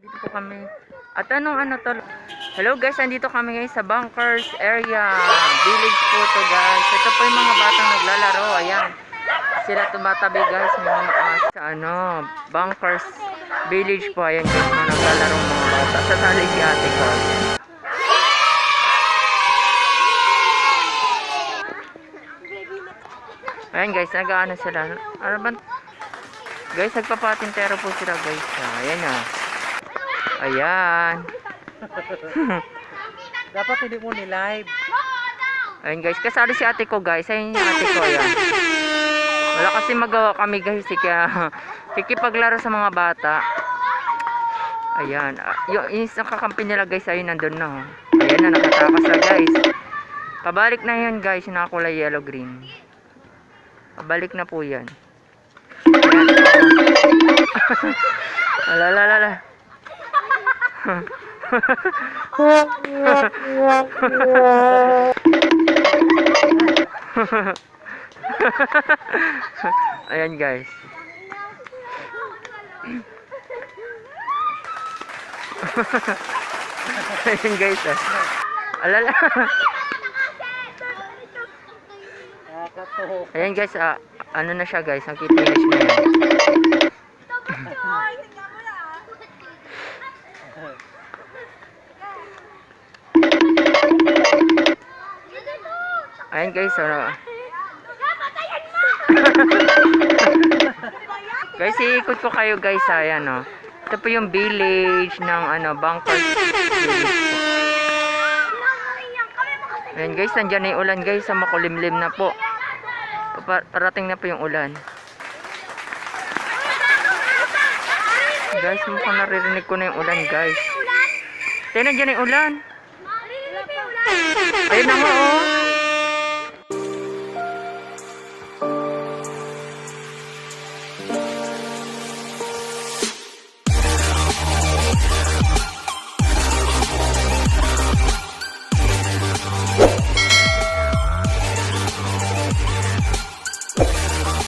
Dito po kami. At anong ano to? Hello guys, andito kami ngayon sa Bunkers area. Village po to guys. Ito po yung mga batang naglalaro. Ayan. Sila tumatabi guys. Mga ah, sa ano, Bunkers Village po. Ayan guys, mga naglalaro mga bata. Sasali si ate ko. Ayan guys, nag-ano sila. Ano ba? Guys, nagpapatintero po sila guys. Ayan ah. Ayan. Dapat hindi mo ni-live. Ayan guys, kasali si ate ko guys. Ayan yung ate ko, ayan. Wala kasi magawa kami guys, eh, kaya kikipaglaro sa mga bata. Ayan. Ah, Yung, isang kakampi nila guys, ayun nandun na. oh. Ayan na, nakatakas na guys. Pabalik na yan guys, yung nakakulay yellow green. Pabalik na po yan. Ayan. Alalalala. Ayan guys. Ayan guys. Ah. Alala. Ayan guys, ah, ano na siya guys, ang finish na yan. Ayan guys, ano. guys, iikot ko kayo guys, ayan oh. Ito po yung village ng ano, po. Ayan guys, nandyan na yung ulan guys, sa makulimlim na po. Pa- parating na po yung ulan. Guys, mukhang naririnig ko na yung ulan guys. Tayo, nandyan na yung ulan. Ayun na nga oh.